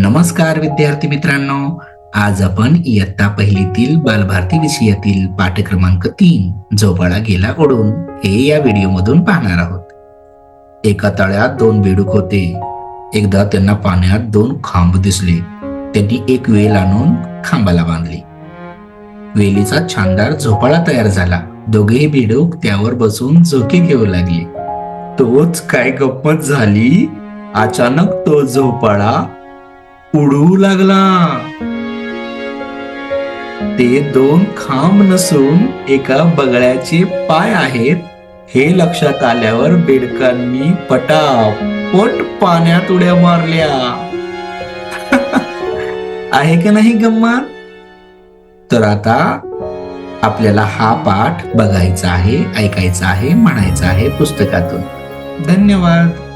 नमस्कार विद्यार्थी मित्रांनो. आज आपण इयत्ता पहिलीतील बालभारती विषयातील पाठ क्रमांक तीन झोपाळा गेला ओढून. हे या व्हिडिओ मधून पाहणार आहोत. एका तळ्यात दोन बेडूक होते. एकदा त्यांना पाण्यात दोन खांब दिसले. त्यांनी एक वेल आणून खांबाला बांधली. वेलीचा छानदार झोपाळा तयार झाला. दोघेही बेडूक त्यावर बसून झोके घेऊ लागले. तोच काय गप्पत झाली? अचानक तो झोपाळा उडू लागला. ते दोन खांब नसून एका बगळ्याचे पाय आहेत हे लक्षात आल्यावर बेडकांनी पटापट पाण्यात उड्या मारल्या. आहे का नाही गम्मत तर आता आपल्याला हा पाठ बघायचा आहे ऐकायचा आहे म्हणायचा आहे पुस्तकातून. धन्यवाद.